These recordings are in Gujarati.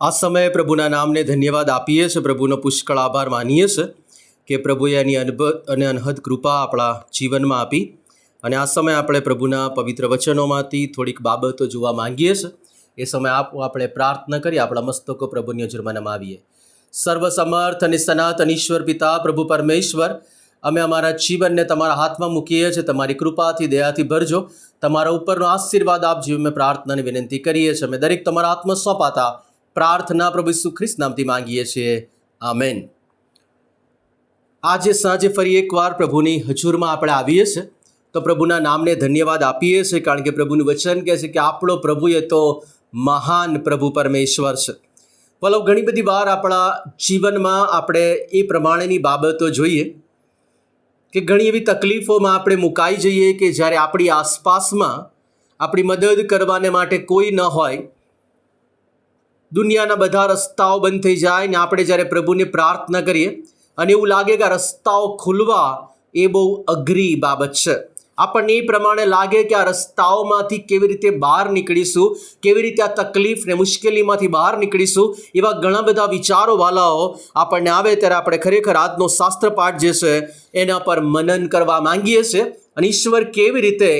આ સમયે પ્રભુના નામને ધન્યવાદ આપીએ છીએ. પ્રભુનો પુષ્કળ આભાર માનીએ છીએ કે પ્રભુએ એની અનબત અને અનહદ કૃપા આપણા જીવનમાં આપી અને આ સમયે આપણે પ્રભુના પવિત્ર વચનોમાંથી થોડીક બાબતો જોવા માંગીએ છીએ. એ સમય આપો આપણે પ્રાર્થના કરી આપણા મસ્તકો પ્રભુની નજરમાં નમાવીએ. સર્વસમર્થ અને સનાતન ઈશ્વર પિતા, પ્રભુ પરમેશ્વર, અમે અમારા જીવનને તમારા હાથમાં મૂકીએ છીએ. તમારી કૃપાથી, દયાથી ભરજો. તમારા ઉપરનો આશીર્વાદ આપજો અમે પ્રાર્થનાની વિનંતી કરીએ છીએ. અમે દરેક તમારા આત્મસ્વપાતા પ્રાર્થના પ્રભુ ઈસુ નામથી માંગીએ છીએ. આમેન. આજે સાંજે ફરી એકવાર પ્રભુની હજુરમાં આપણે આવીએ છીએ. તો પ્રભુના નામને ધન્યવાદ આપીએ છીએ, કારણ કે પ્રભુનું વચન કહે છે કે આપણો પ્રભુ એ તો મહાન પ્રભુ પરમેશ્વર છે. ભલો ઘણી બધી વાર આપણા જીવનમાં આપણે એ પ્રમાણેની બાબતો જોઈએ કે ઘણી એવી તકલીફોમાં આપણે મુકાઈ જઈએ કે જ્યારે આપણી આસપાસમાં આપણી મદદ કરવાને માટે કોઈ ન હોય દુનિયાના બધા રસ્તાઓ બંધ થઈ જાય ને આપણે જ્યારે પ્રભુને પ્રાર્થના કરીએ અને એવું લાગે કે રસ્તાઓ ખુલવા એ બહુ અઘરી બાબત છે. આપણને એ પ્રમાણે લાગે કે આ રસ્તાઓમાંથી કેવી રીતે બહાર નીકળીશું, કેવી રીતે આ તકલીફ ને મુશ્કેલીમાંથી બહાર નીકળીશું એવા ઘણા બધા વિચારો વાલાઓ આપણને આવે ત્યારે આપણે ખરેખર આજનો શાસ્ત્ર પાઠ જે છે એના પર મનન કરવા માંગીએ છીએ અને ઈશ્વર કેવી રીતે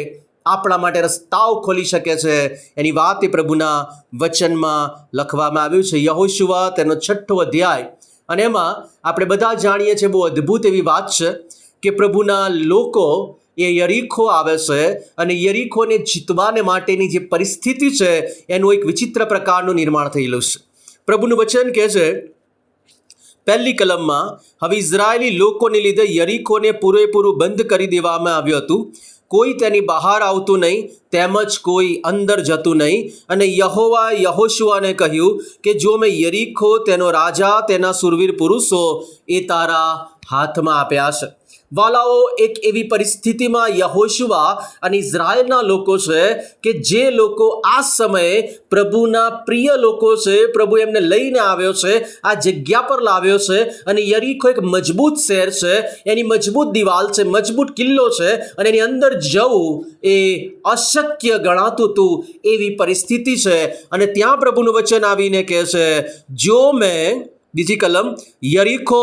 આપણા માટે રસ્તાઓ ખોલી શકે છે. એની વાત એ પ્રભુના વચનમાં લખવામાં આવ્યું છે. યહોશુવા તેનો છઠ્ઠો અધ્યાય. અને એમાં આપણે બધા જાણીએ છીએ, બહુ અદ્ભુત એવી વાત છે કે પ્રભુના લોકો એ યરીખો આવે છે અને યરીખોને જીતવાને માટેની જે પરિસ્થિતિ છે, એનું એક વિચિત્ર પ્રકારનું નિર્માણ થયેલું છે. પ્રભુનું વચન કહે છે, પહેલી કલમમાં હવે ઇઝરાયેલી લોકોને લીધે યરીખોને પૂરેપૂરું બંધ કરી દેવામાં આવ્યું હતું. કોઈ તેની બહાર આવતું નહીં, તેમજ કોઈ અંદર જતું નહીં. અને યહોવા યહોશુઆને કહ્યું કે, જો મેં યરીખો, તેનો રાજા, તેના સુરવીર પુરુષો, એ તારા હાથમાં આપ્યા છે. વાલાઓ એક એવી પરિસ્થિતિમાં યહોશુઆ અને ઇઝરાયલના લોકો છે કે જે લોકો આ સમયે પ્રભુના પ્રિય લોકો છે, પ્રભુ એમને લઈને આવ્યો છે, આ જગ્યા પર લાવ્યો છે અને યરીખો એક મજબૂત શહેર છે, એની મજબૂત દિવાલ છે, મજબૂત કિલ્લો છે અને એની અંદર જવું એ અશક્ય ગણાતું હતું એવી પરિસ્થિતિ છે. અને ત્યાં પ્રભુનું વચન આવીને કહે છે, જો મેં, બીજી કલમ, યરીખો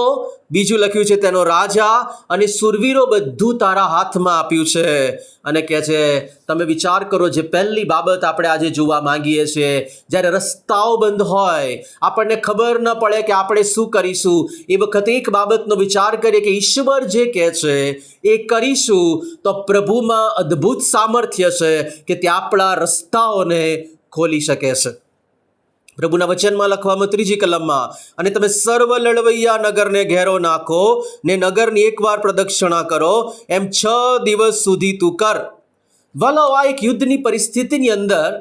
બીજું લખ્યું છે, તેનો રાજા અને સુરવીરો બધું તારા હાથમાં આપ્યું છે. અને કહે છે, તમે વિચાર કરો, જે પહેલી બાબત આપણે આજે જોવા માંગીએ છીએ, જ્યારે રસ્તાઓ બંધ હોય, આપણને ખબર ન પડે કે આપણે શું કરીશું. એ વખતે એક બાબતનો વિચાર કરીએ કે ઈશ્વર જે કહે છે, એ કરીશું તો પ્રભુમાં અદ્ભુત સામર્થ્ય છે કે તે આપણા રસ્તાઓને ખોલી શકે છે. પ્રભુના વચનમાં લખવામાં ત્રીજી કલમમાં, અને તમે સર્વ લડવૈયા નગરને ઘેરો નાખો, ને નગરની એકવાર પ્રદક્ષિણા કરો, એમ છ દિવસ સુધી તું કર. વલો, આ એક યુદ્ધની પરિસ્થિતિની અંદર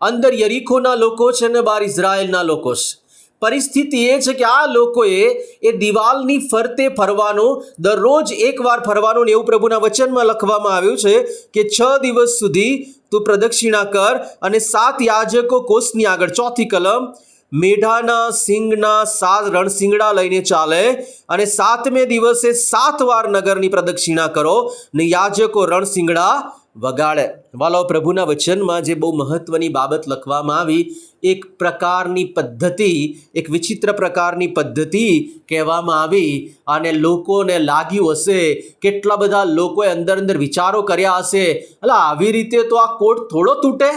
અંદર યરીખોના લોકો છે ને બાર ઇઝરાયલના લોકો છે. પરિસ્થિતિ એ છે કે આ લોકોએ એ દિવાલની ફરતે ફરવાનું, દરરોજ એકવાર ફરવાનું ને એવું પ્રભુના વચનમાં લખવામાં આવ્યું છે કે છ દિવસ સુધી તું પ્રદક્ષિણા કર અને સાત યાજકો કોષની આગળ. ચોથી કલમ, મેઢાના સિંગના સાત રણસિંગડા લઈને ચાલે અને સાતમે દિવસે સાત વાર નગરની પ્રદક્ષિણા કરો ને યાજકો રણસિંગડા વગાડે. વાલો, પ્રભુના વચનમાં જે બહુ મહત્ત્વની બાબત લખવામાં આવી, એક પ્રકારની પદ્ધતિ, એક વિચિત્ર પ્રકારની પદ્ધતિ કહેવામાં આવી અને લોકોને લાગ્યું હશે, કેટલા બધા લોકોએ અંદર અંદર વિચારો કર્યા હશે. એટલે આવી રીતે તો આ કોટ થોડો તૂટે?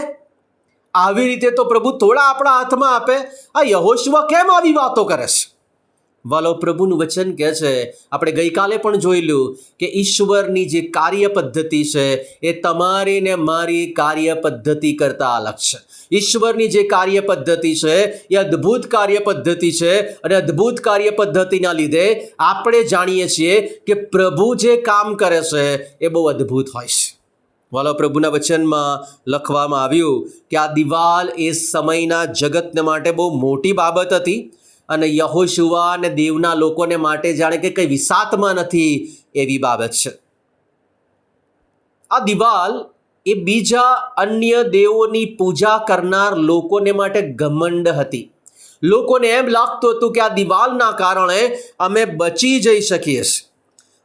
આવી રીતે તો પ્રભુ થોડા આપણા હાથમાં આપે. આ યહોશવા કેમ આવી વાતો કરે છે? વાલો પ્રભુનું વચન કહે છે, આપણે ગઈકાલે પણ જોયેલું કે ઈશ્વરની જે કાર્ય પદ્ધતિ છે, એ તમારી ને મારી કાર્ય પદ્ધતિ કરતાં અલગ છે. ઈશ્વરની જે કાર્ય પદ્ધતિ છે, એ અદ્ભુત કાર્ય પદ્ધતિ છે અને અદ્ભુત કાર્ય પદ્ધતિના લીધે આપણે જાણીએ છીએ કે પ્રભુ જે કામ કરે છે, એ બહુ અદ્ભુત હોય છે. વાલો પ્રભુના વચનમાં લખવામાં આવ્યું કે આ દિવાલ એ સમયના જગતને માટે બહુ મોટી બાબત હતી. અને યહોશુવા અને દેવના લોકોને માટે જાણે કે કંઈ વિસાતમાં નથી એવી બાબત છે. આ દિવાલ એ બીજા અન્ય દેવોની પૂજા કરનાર લોકોને માટે ઘમંડ હતી. લોકોને એમ લાગતું હતું કે આ દિવાલના કારણે અમે બચી જઈ શકીએ છીએ.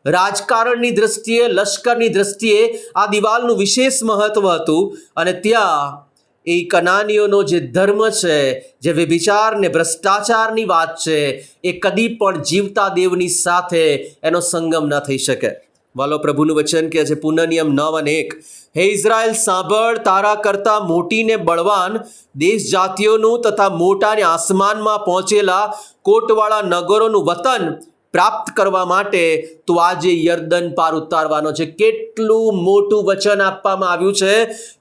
રાજકારણની દ્રષ્ટિએ, લશ્કરની દ્રષ્ટિએ આ દિવાલનું વિશેષ મહત્વ હતું અને ત્યાં એ કનાનીઓનો જે ધર્મ છે, જે વ્યભિચાર ને ભ્રષ્ટાચારની વાત છે, એ કદી પણ જીવતા દેવની સાથે એનો સંગમ ન થઈ શકે. વાલો, પ્રભુનું વચન કે છે, પુનઃનિયમ નવ અને એક. હે ઇઝરાયલ, સાંભળ, તારા કરતાં મોટીને બળવાન દેશ જાતિઓનું તથા મોટાને આસમાનમાં પહોંચેલા કોટવાળા નગરોનું વતન પ્રાપ્ત કરવા માટે તો આજે યર્દન પાર ઉતારવાનો છે. કેટલું મોટું વચન આપવામાં આવ્યું છે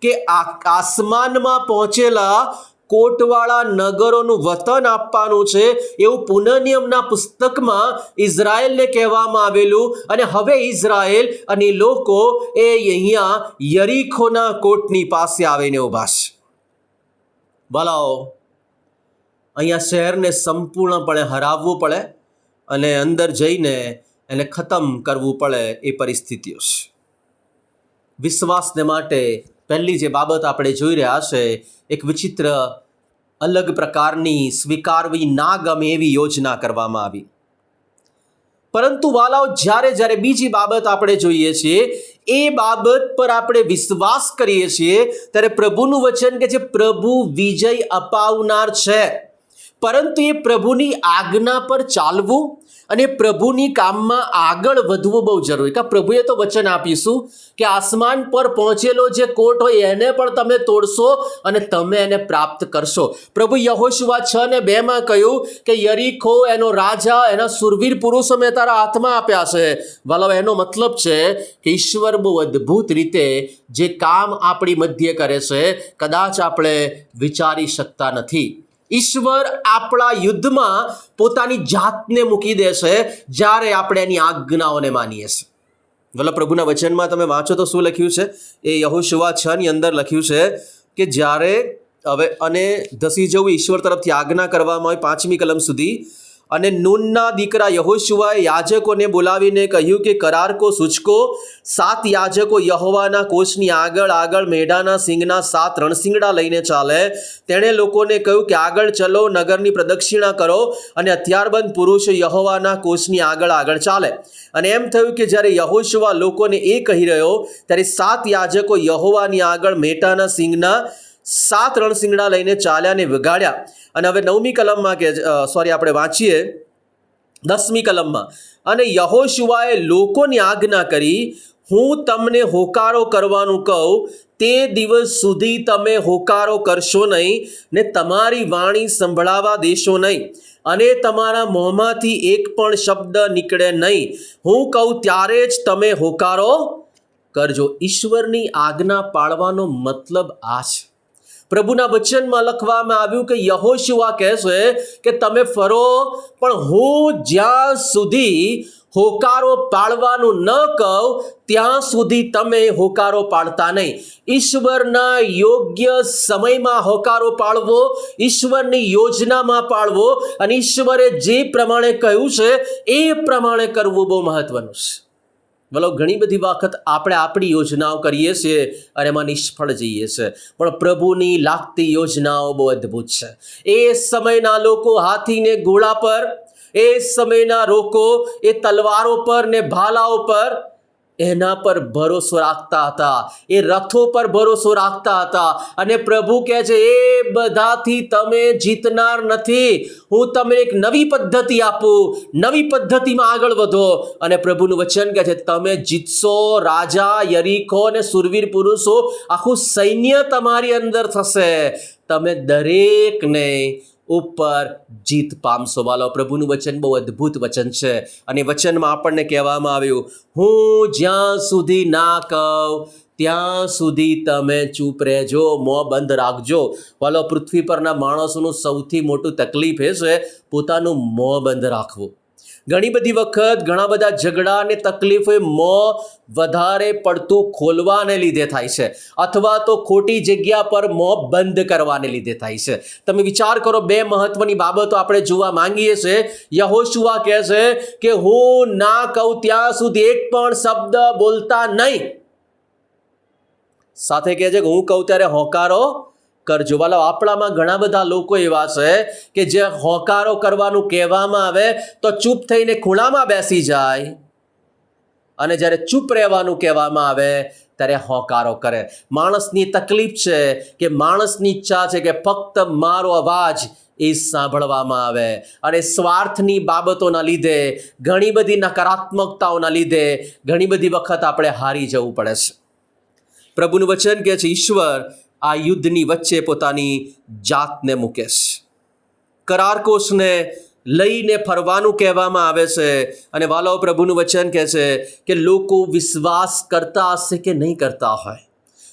કે આસમાનમાં પહોંચેલા કોટવાળા નગરોનું વતન આપવાનું છે. એવું પુનઃનિયમના પુસ્તકમાં ઇઝરાયલને કહેવામાં આવેલું અને હવે ઇઝરાયલ અને લોકો એ અહીંયા યરીખોના કોટની પાસે આવીને ઊભા છે. બોલાવો અહીંયા શહેરને સંપૂર્ણપણે હરાવવું પડે. અને અંદર જઈને એને ખતમ કરવું પડે એ પરિસ્થિતિઓ છે. વિશ્વાસને માટે પહેલી જે બાબત આપણે જોઈ રહ્યા છે, એક વિચિત્ર અલગ પ્રકારની સ્વીકારવી ના ગમે એવી યોજના કરવામાં આવી. પરંતુ વાલાઓ, જ્યારે જ્યારે બીજી બાબત આપણે જોઈએ છીએ, એ બાબત પર આપણે વિશ્વાસ કરીએ છીએ, ત્યારે પ્રભુનું વચન કે જે પ્રભુ વિજય અપાવનાર છે. પરંતુ એ પ્રભુની આજ્ઞા પર ચાલવું અને પ્રભુની કામમાં આગળ વધવું બહુ જરૂરી. કે પ્રભુએ તો વચન આપીશું કે આસમાન પર પહોંચેલો જે કોટ હોય એને પણ તમે તોડશો અને તમે એને પ્રાપ્ત કરશો. પ્રભુ યહોશુવા છ ને બેમાં કહ્યું કે યરીખો એનો રાજા, એના સુરવીર પુરુષો મેં તારા હાથમાં આપ્યા છે. વાલો એનો મતલબ છે કે ઈશ્વર બહુ અદ્ભુત રીતે જે કામ આપણી મધ્ય કરે છે, કદાચ આપણે વિચારી શકતા નથી. ઈશ્વર આપણા યુદ્ધમાં પોતાની જાતને મૂકી દેશે જ્યારે આપણે એની આજ્ઞાઓને માનીએ છીએ. ભલે પ્રભુના વચનમાં તમે વાંચો તો શું લખ્યું છે? એ યહોશુવા છ ની અંદર લખ્યું છે કે જ્યારે, હવે અને ધસી જવું ઈશ્વર તરફથી આજ્ઞા કરવામાં આવી પાંચમી કલમ સુધી અને નૂનના દીકરા યહોશુઆએ યાજકોને બોલાવીને કહ્યું કે, કરાર કો સૂચકો સાત યાજકો યહોવાના કોચની આગળ આગળ મેઢાના સિંગના સાત રણસિંગડા લઈને ચાલે. તેણે લોકોને કહ્યું કે, આગળ ચલો, નગરની પ્રદક્ષિણા કરો. અને હથિયારબંધ પુરુષો યહોવાના કોચની આગળ આગળ ચાલે. અને એમ થયું કે, જ્યારે યહોશુઆ લોકોને એ કહી રહ્યો, ત્યારે સાત યાજકો યહોવાની આગળ મેટાના સિંગના સાત રણસિંગડા લઈને ચાલ્યા ને વગાડ્યા. અને હવે નવમી કલમમાં કે સોરી આપણે વાંચીએ. દસમી કલમમાં. અને યહોશુઆએ લોકોની આજ્ઞા કરી, હું તમને હોકારો કરવાનું કહું, તે દિવસ સુધી તમે હોકારો કરશો નહીં ને તમારી વાણી સંભળાવા દેશો નહીં. અને તમારા મોંમાંથી એક પણ શબ્દ નીકળે નહીં. હું કહું, ત્યારે જ તમે હોકારો કરજો. ઈશ્વરની આજ્ઞા પાળવાનો મતલબ આ છે. પ્રભુના વચનમાં લખવામાં આવ્યું કે યહોશુઆ કહેશે કે તમે ફરો, પણ હું જ્યાં સુધી હોકારો પાળવાનું ન કહું, ત્યાં સુધી તમે હોકારો પાડતા નહીં. ઈશ્વરના યોગ્ય સમયમાં હોકારો પાળવો, ઈશ્વરની યોજનામાં પાળવો અને ઈશ્વરે જે પ્રમાણે કહ્યું છે, એ પ્રમાણે કરવું બહુ મહત્વનું છે. બોલો ઘણી બધી વખત આપણે આપણી યોજનાઓ કરીએ છીએ અને એમાં નિષ્ફળ જઈએ છીએ. પણ પ્રભુની લાગતી યોજનાઓ બહુ અદ્ભુત છે. એ સમયના લોકો હાથીને ઘોડા પર, એ સમયના લોકો એ તલવારો પર ને ભાલાઓ પર એના પર ભરોસો રાખતા હતા. એ રથો પર ભરોસો રાખતા હતા. અને પ્રભુ કહે છે, એ બધાથી તમે જીતનાર નથી. હું તમને એક નવી પદ્ધતિ આપું. નવી પદ્ધતિમાં આગળ વધો. અને પ્રભુનું વચન કહે છે, તમે જીતશો, રાજા, યરીખો અને સુરવીર પુરુષો, આખું સૈન્ય તમારી અંદર થશે. તમે દરેકને ઉપર જીત પામશો. વાલો, પ્રભુનું વચન બહુ અદ્ભુત વચન છે. અને વચનમાં આપણને કહેવામાં આવ્યું, હું જ્યાં સુધી ના કહું, ત્યાં સુધી તમે ચૂપ રહેજો, મોં બંધ રાખજો. વાલો, પૃથ્વી પરના માણસોનું સૌથી મોટું તકલીફ એ છે, પોતાનું મોં બંધ રાખવું. ઘણી બધી વખત ઘણા બધા ઝઘડા અને તકલીફ મોં વધારે પડતું ખોલવાને લીધે થાય છે. અથવા તો ખોટી જગ્યા પર મોં બંધ કરવાને લીધે થાય છે. તમે વિચાર કરો, બે મહત્વની બાબતો આપણે જોવા માંગીએ છીએ. યહોશુઆ કહે છે કે, હું ના કહું ત્યાં સુધી એક પણ શબ્દ બોલતા નહીં. સાથે કહે છે કે, હું કહું ત્યારે હોંકારો કરજો. વાલો, આપણામાં ઘણા બધા લોકો એવા છે કે જે હોંકારો કરવાનું કહેવામાં આવે તો ચૂપ થઈને ખૂણામાં બેસી જાય. અને જ્યારે ચૂપ રહેવાનું કહેવામાં આવે ત્યારે હોકારો કરે. માણસની તકલીફ છે કે માણસની ઈચ્છા છે કે ફક્ત મારો અવાજ એ સાંભળવામાં આવે. અને સ્વાર્થની બાબતોના લીધે, ઘણી બધી નકારાત્મકતાઓના લીધે, ઘણી બધી વખત આપણે હારી જવું પડે છે. પ્રભુનું વચન કહે છે, ઈશ્વર આ યુદ્ધની વચ્ચે પોતાની જાતને મૂકે છે કરારકોષને લઈને ફરવાનું કહેવામાં આવે છે અને વાલાઓ પ્રભુનું વચન કહે છે કે લોકો વિશ્વાસ કરતા હશે કે નહીં કરતા હોય.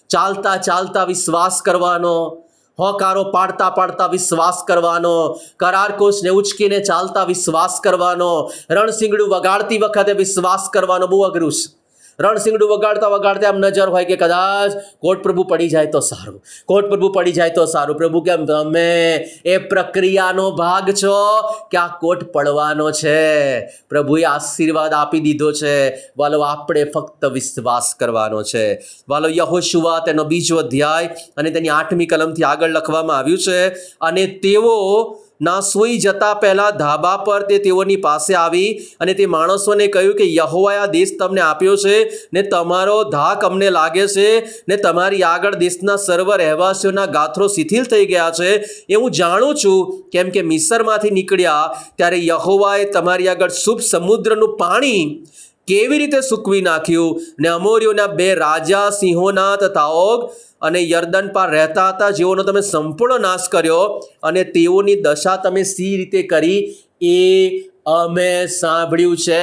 ચાલતા ચાલતા વિશ્વાસ કરવાનો, હોકારો પાડતા પાડતા વિશ્વાસ કરવાનો કરારકોશને ઉચકીને ચાલતા વિશ્વાસ કરવાનો, રણસિંગડું વગાડતી વખતે વિશ્વાસ કરવાનો બહુ અઘરું છે. રણસિંગડું વગાડતા વગાડતા આમ નજર હોય કે કદાચ કોટ પ્રભુ પડી જાય તો સારું. કોટ પ્રભુ પડી જાય તો સારું. પ્રભુ કેમ? તમે એ પ્રક્રિયાનો ભાગ છો કે આ કોટ પડવાનો છે? પ્રભુએ આશીર્વાદ આપી દીધો છે. વાલો, આપણે ફક્ત વિશ્વાસ કરવાનો છે. વાલો યહોશુવા તેનો બીજો અધ્યાય અને તેની આઠમી કલમથી આગળ લખવામાં આવ્યું છે. અને તેઓ ના સૂઈ જતા પહેલાં ધાબા પર તે તેઓની પાસે આવી અને તે માણસોને કહ્યું કે, યહોવાએ આ દેશ તમને આપ્યો છે ને તમારો ધાક અમને લાગે છે ને તમારી આગળ દેશના સર્વ રહેવાસીઓના ગાથરો શિથિલ થઈ ગયા છે. એ હું જાણું છું, કેમ કે મિસરમાંથી નીકળ્યા ત્યારે યહોવાએ તમારી આગળ શુભ સમુદ્રનું પાણી કેવી રીતે સૂકવી નાખ્યું ને અમોરીઓના બે રાજા સિંહોના તથા ઓગ અને યર્દન પાર રહેતા હતા, જેઓનો તમે સંપૂર્ણ નાશ કર્યો અને તેઓની દશા તમે સી રીતે કરી એ અમે સાંભળ્યું છે.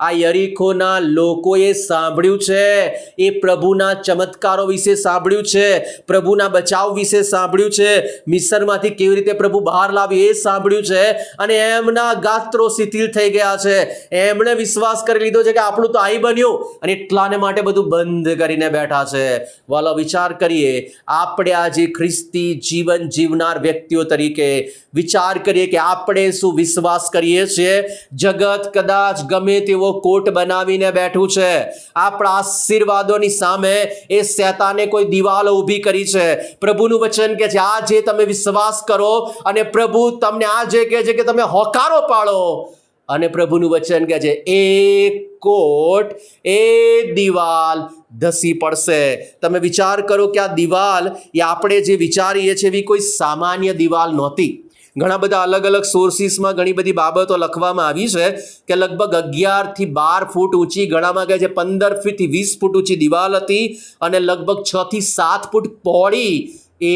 આ યરીખોના લોકોએ સાંભળ્યું છે. એ પ્રભુના ચમત્કારો વિશે સાંભળ્યું છે. પ્રભુના બચાવ વિશે સાંભળ્યું છે. મિસરમાંથી કેવી રીતે પ્રભુ બહાર લાવ્યું એ સાંભળ્યું છે. અને એમના ગાત્રો શિથિલ થઈ ગયા છે. એમણે વિશ્વાસ કરી લીધો છે કે આપણું તો આઈ બન્યું. અને એટલાને માટે બધું બંધ કરીને બેઠા છે. વાલો, વિચાર કરીએ. આપણે આજે ખ્રિસ્તી જીવન જીવનાર વ્યક્તિઓ તરીકે વિચાર કરીએ કે આપણે શું વિશ્વાસ કરીએ છીએ? જગત કદાચ ગમે તેવો કોટ બનાવીને બેઠું છે. આપણા આશીર્વાદોની સામે એ શેતાને કોઈ દિવાલો ઊભી કરી છે. પ્રભુનું વચન કે છે, આ જે તમે વિશ્વાસ કરો અને પ્રભુ તમને આ જે કહે છે કે તમે હોકારો પાડો. અને પ્રભુનું વચન કહે છે, એ કોટ, એ દિવાલ ધસી પડશે. તમે વિચાર કરો કે આ દિવાલ એ આપણે જે વિચારીએ છીએ એવી કોઈ સામાન્ય દિવાલ નહોતી. ઘણા બધા અલગ અલગ સોર્સિસમાં ઘણી બધી બાબતો લખવામાં આવી છે કે લગભગ અગિયારથી બાર ફૂટ ઊંચી ઘણામાં કહે છે પંદર ફીટથી વીસ ફૂટ ઊંચી દિવાલ હતી અને લગભગ છથી સાત ફૂટ પહોળી એ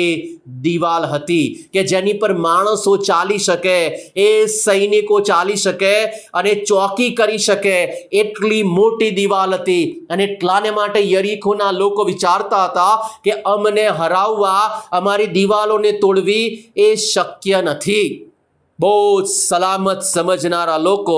દિવાલ હતી કે જેની પર માણસો ચાલી શકે, એ સૈનિકો ચાલી શકે અને ચોકી કરી શકે. એટલી મોટી દિવાલ હતી અને એટલાને માટે યરીખોના લોકો વિચારતા હતા કે અમને હરાવવા, અમારી દિવાલોને તોડવી એ શક્ય નથી. બહુ સલામત સમજનારા લોકો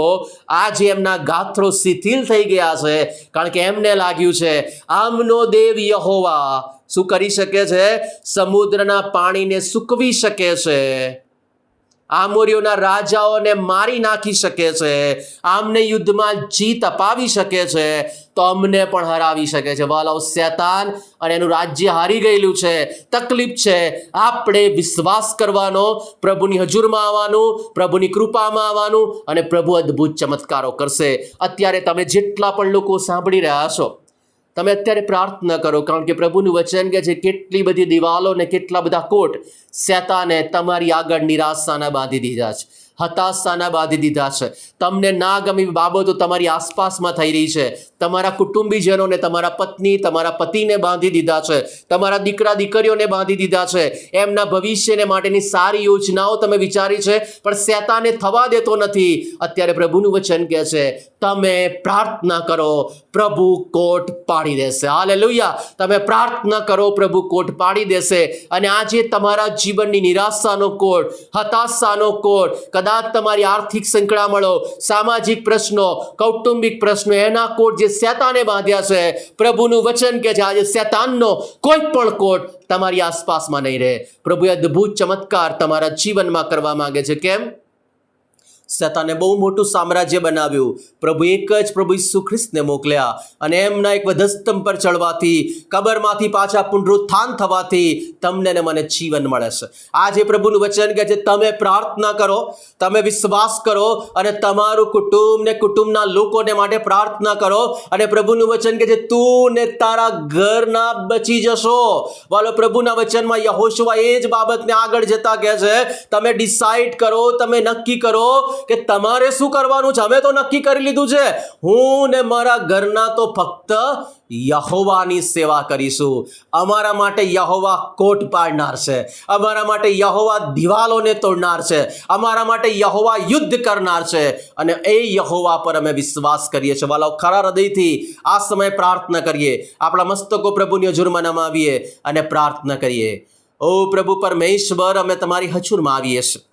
આજે એમના ગાત્રો શિથિલ થઈ ગયા છે, કારણ કે એમને લાગ્યું છે, આમનો દેવ યહોવા શું કરી શકે છે? સમુદ્રના પાણીને સૂકવી શકે છે. આમોરીઓના રાજાઓને મારી નાખી શકે છે. આમને યુદ્ધમાં જીત અપાવી શકે છે. તો અમને પણ હરાવી શકે છે. વાલાઓ શેતાન અને એનું રાજ્ય હારી ગયેલું છે. તકલીફ છે. આપણે વિશ્વાસ કરવાનો, પ્રભુની હજુરમાં આવવાનું, પ્રભુની કૃપામાં આવવાનું અને પ્રભુ અદ્ભુત ચમત્કારો કરશે. અત્યારે તમે જેટલા પણ લોકો સાંભળી રહ્યા છો તમે અત્યારે પ્રાર્થના કરો, કારણ કે પ્રભુનું વચન કે છે કેટલી બધી દિવાલો ને કેટલા બધા કોટ, શેતાને તમારી આગળ નિરાશાના બાંધી દીધા છે. હતાશાના બાંધી દીધા છે. તમને ના ગમી બાબતો તમારી આસપાસમાં થઈ રહી છે. તમારા કુટુંબીજનોને, તમારા પત્ની, તમારા પતિને બાંધી દીધા છે. તમારા દીકરા, દીકરીઓને બાંધી દીધા છે. એમના ભવિષ્યને માટેની સારી યોજનાઓ તમે વિચારી છે, પણ શેતાને થવા દેતો નથી. અત્યારે પ્રભુનું વચન કહે છે, તમે પ્રાર્થના કરો, પ્રભુ કોટ પાડી દેશે. હાલે તમે પ્રાર્થના કરો, પ્રભુ કોટ પાડી દેશે. અને આજે તમારા જીવનની નિરાશાનો કોટ, હતાશાનો કોટ, કદાચ તમારી આર્થિક સંકળામણો સામાજિક પ્રશ્નો, કૌટુંબિક પ્રશ્નો, એના કોટ જે શેતાને બાંધ્યા છે, પ્રભુનું વચન કે છે, આજે શેતાનનો કોઈ પણ કોટ તમારી આસપાસમાં નહીં રહે. પ્રભુએ અદ્ભુત ચમત્કાર તમારા જીવનમાં કરવા માંગે છે. કેમ? શેતાને બહુ મોટું સામ્રાજ્ય બનાવ્યું. પ્રભુ એક જ પ્રભુ ઈસુ ખ્રિસ્તને મોકલ્યા અને એમના એક વધસ્તંભ પર ચડવાથી, કબરમાંથી પાછા પુનરુત્થાન થવાથી તમને ને મને જીવન મળે છે. આજે પ્રભુનું વચન કહે છે, તમે પ્રાર્થના કરો, તમે વિશ્વાસ કરો અને તમારું કુટુંબ ને કુટુંબના લોકોને માટે પ્રાર્થના કરો. અને પ્રભુનું વચન કહે છે, તું ને તારા ઘરના બચી જશો. વાલો, પ્રભુના વચનમાં યહોશુઆ એ જ બાબતને આગળ જતા કહે છે, તમે ડિસાઈડ કરો, તમે નક્કી કરો કે તમારે શું કરવાનું છે? અમે તો નક્કી કરી લીધું છે. હું ને મારા ઘરના તો ફક્ત યહોવાની સેવા કરીશું. અમારા માટે યહોવા કોટ પાડનાર છે. અમારા માટે યહોવા દિવાલોને તોડનાર છે. અમારા માટે યહોવા યુદ્ધ કરનાર છે. અને એ યહોવા પર અમે વિશ્વાસ કરીએ છીએ. વાલાઓ ખરા હૃદયથી આ સમયે પ્રાર્થના કરીએ. આપણા મસ્તકો પ્રભુની હજુરમાં નમાવીએ અને પ્રાર્થના કરીએ. ઓ પ્રભુ પરમેશ્વર, અમે તમારી હજુરમાં આવીએ છીએ.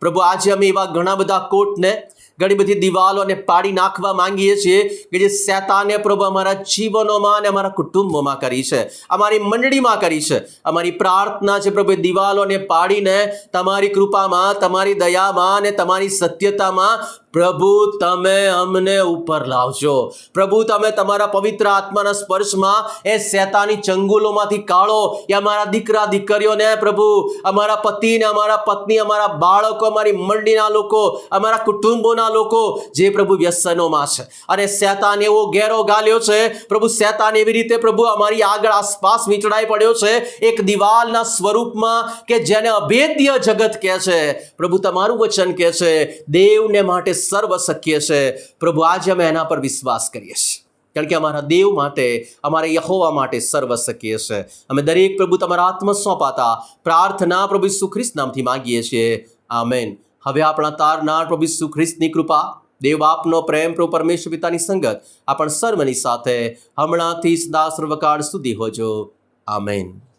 પ્રભુ, આજે અમે એવા ઘણા બધા કોટને, ઘણી બધી દિવાલોને પાડી નાખવા માંગીએ છીએ કે જે શેતાને પ્રભુ અમારા જીવનોમાં અને અમારા કુટુંબોમાં કરી છે, અમારી મંડળીમાં કરી છે. અમારી પ્રાર્થના છે પ્રભુ દિવાલોને પાડીને તમારી કૃપામાં, તમારી દયામાં અને તમારી સત્યતામાં પ્રભુ, તમે અમને ઉપર લાવજો. પ્રભુ, તમે તમારા પવિત્ર આત્માના સ્પર્શમાં એ શેતાની ચંગુલોમાંથી કાઢો. એ અમારા દીકરા, દીકરીઓને પ્રભુ, અમારા પતિને, અમારા પત્ની, અમારા બાળકો, અમારી મંડળીના લોકો, અમારા કુટુંબોના લોકો, જે પ્રભુ વ્યસનોમાં છે. અને શેતાન એવો ઘેરો ગાલ્યો છે. પ્રભુ, શેતાન એવી રીતે પ્રભુ અમારી આગળ આસપાસ વીંચડાઈ પડ્યો છે. એક દિવાલના સ્વરૂપમાં કે જેને અભેદ્ય જગત કહે છે. પ્રભુ, તમારું વચન કહે છે. દેવને માટે સર્વ શક્ય છે. પ્રભુ, આજે અમે એના પર વિશ્વાસ કરીએ છીએ. કારણ કે અમારા દેવ માટે, અમારા યહોવા માટે સર્વ શક્ય છે. અમે દરેક પ્રભુ તમારા આત્મ સોંપાતા પ્રાર્થના પ્રભુ સુખ્રિસ્ત નામથી માંગીએ છીએ. આમેન. હવે આપણા તારનાર પ્રભુ સુખ્રિસ્તની કૃપા, દેવ બાપનો પ્રેમ પ્રભુ પરમેશ્વર પિતાની સંગત, આપણ સર્વની સાથે હમણાંથી સદા સર્વકાળ સુધી હોજો. આમેન.